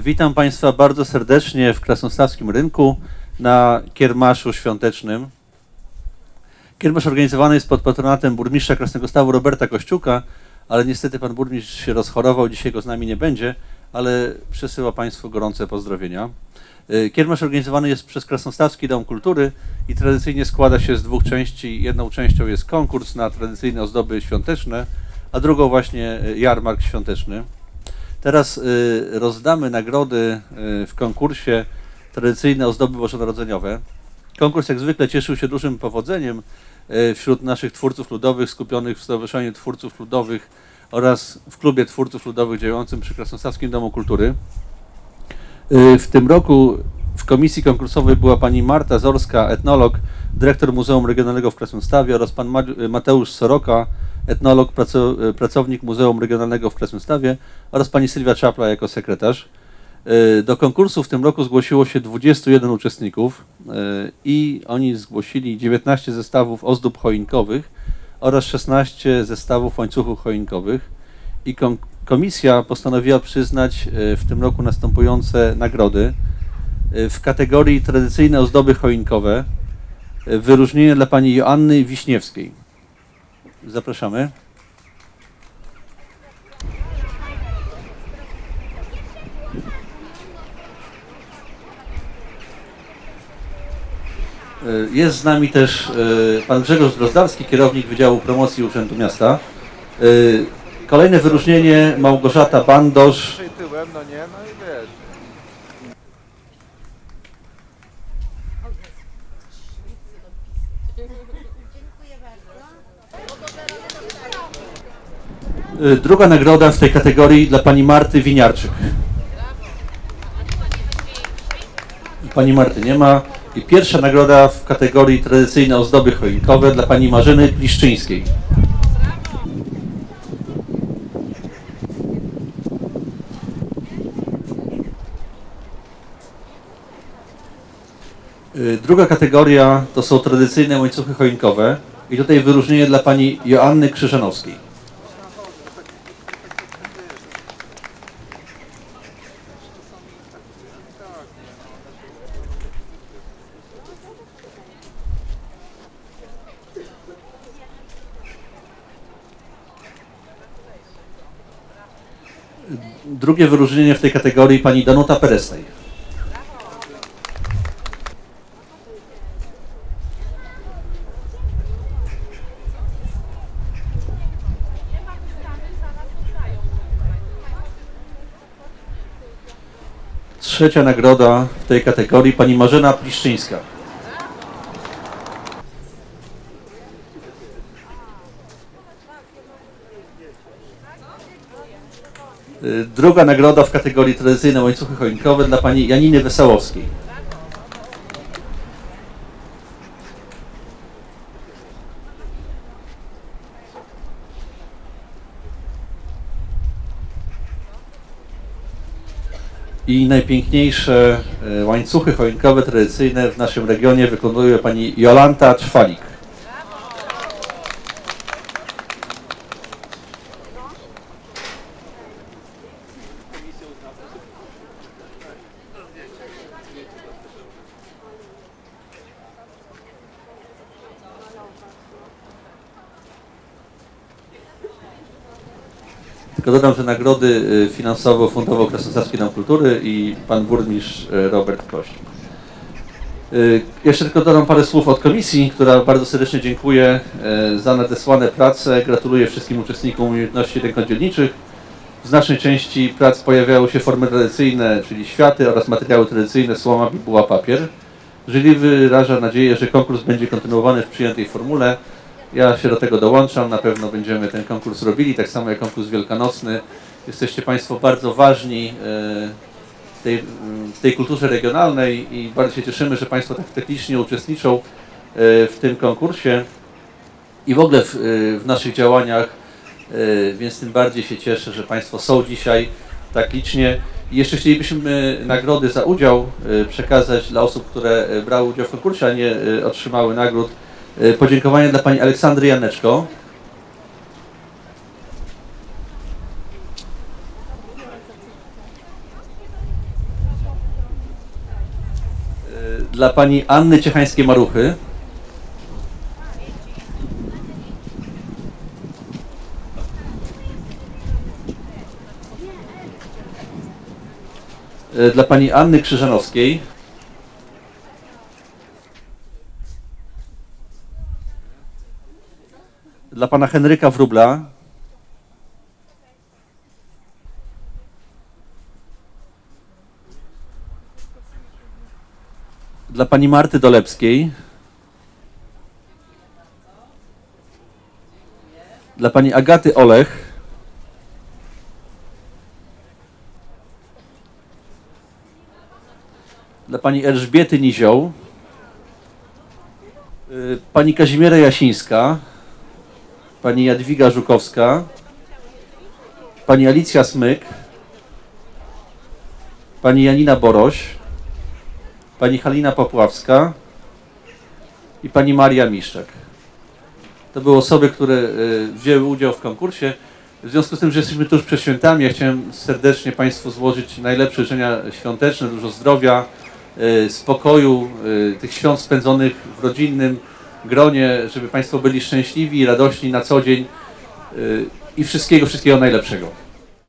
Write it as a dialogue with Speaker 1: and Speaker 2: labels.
Speaker 1: Witam Państwa bardzo serdecznie w Krasnostawskim Rynku na kiermaszu świątecznym. Kiermasz organizowany jest pod patronatem burmistrza Krasnego Stawu Roberta Kościuka, ale niestety pan burmistrz się rozchorował, dzisiaj go z nami nie będzie, ale przesyła Państwu gorące pozdrowienia. Y, Kiermasz organizowany jest przez Krasnostawski Dom Kultury i tradycyjnie składa się z dwóch części. Jedną częścią jest konkurs na tradycyjne ozdoby świąteczne, a drugą właśnie y, jarmark świąteczny. Teraz y, rozdamy nagrody y, w konkursie Tradycyjne ozdoby bożonarodzeniowe. Konkurs jak zwykle cieszył się dużym powodzeniem y, wśród naszych twórców ludowych skupionych w Stowarzyszeniu Twórców Ludowych oraz w Klubie Twórców Ludowych działającym przy Krasnostawskim Domu Kultury. W tym roku w komisji konkursowej była pani Marta Zorska, etnolog, dyrektor Muzeum Regionalnego w Krasnostawie oraz pan Ma- Mateusz Soroka, etnolog, y, pracownik Muzeum Regionalnego w Krasnostawie oraz pani Sylwia Czapla jako sekretarz. Y, Do konkursu w tym roku zgłosiło się 21 uczestników y, i oni zgłosili 19 zestawów ozdób choinkowych oraz 16 zestawów łańcuchów choinkowych i komisja postanowiła przyznać w tym roku następujące nagrody w kategorii tradycyjne ozdoby choinkowe wyróżnienie dla pani Joanny Wiśniewskiej. Zapraszamy. Y, Jest z nami też y, pan Grzegorz Drozdarski, kierownik Wydziału Promocji Urzędu Miasta. Y, Kolejne wyróżnienie Małgorzata Bandosz,
Speaker 2: tyłem, no nie, no i wiesz.
Speaker 1: Druga nagroda w tej kategorii dla pani Marty Winiarczyk. Pani Marty nie ma. I pierwsza nagroda w kategorii tradycyjne ozdoby choinkowe dla pani Marzyny Pliszczyńskiej. Y, Druga kategoria to są tradycyjne łańcuchy choinkowe. I tutaj wyróżnienie dla pani Joanny Krzyżanowskiej. Drugie wyróżnienie w tej kategorii pani Danuta Perestaj. Trzecia nagroda w tej kategorii pani Marzena Pliszczyńska. Druga nagroda w kategorii tradycyjne łańcuchy choinkowe dla pani Janiny Wesołowskiej. I najpiękniejsze e, łańcuchy choinkowe tradycyjne w naszym regionie wykonuje pani Jolanta Czwalik. Tylko dodam, że nagrody y, finansowo fundował Krasnodębski Dom Kultury i pan burmistrz y, Robert Kość. Y, Jeszcze tylko dodam parę słów od komisji, która bardzo serdecznie dziękuję za nadesłane prace. Gratuluję wszystkim uczestnikom umiejętności rękodzielniczych. W znacznej części prac pojawiały się formy tradycyjne, czyli światy oraz materiały tradycyjne, słoma, bibuła, papier. Jury wyraża nadzieję, że konkurs będzie kontynuowany w przyjętej formule. Ja się do tego dołączam, na pewno będziemy ten konkurs robili, tak samo jak konkurs wielkanocny. Jesteście Państwo bardzo ważni e, w tej, w tej kulturze regionalnej i bardzo się cieszymy, że Państwo tak technicznie uczestniczą e, w tym konkursie i w ogóle w, e, w naszych działaniach, e, więc tym bardziej się cieszę, że Państwo są dzisiaj tak licznie. I jeszcze chcielibyśmy nagrody za udział e, przekazać dla osób, które e, brały udział w konkursie, a nie e, otrzymały nagród. E, podziękowania dla pani Aleksandry Janeczko. E, dla pani Anny Ciechańskiej-Maruchy. E, dla pani Anny Krzyżanowskiej. Dla pana Henryka Wróbla. Dla pani Marty Dolepskiej. Dla pani Agaty Olech. Dla pani Elżbiety Nizioł. Y, Pani Kazimiera Jasińska. Pani Jadwiga Żukowska. Pani Alicja Smyk. Pani Janina Boroś pani Halina Popławska i pani Maria Miszczak. To były osoby, które y, wzięły udział w konkursie. W związku z tym, że jesteśmy tuż przed świętami, ja chciałem serdecznie Państwu złożyć najlepsze życzenia świąteczne, dużo zdrowia, y, spokoju, y, tych świąt spędzonych w rodzinnym gronie, żeby Państwo byli szczęśliwi i radośni na co dzień y, i wszystkiego, wszystkiego najlepszego.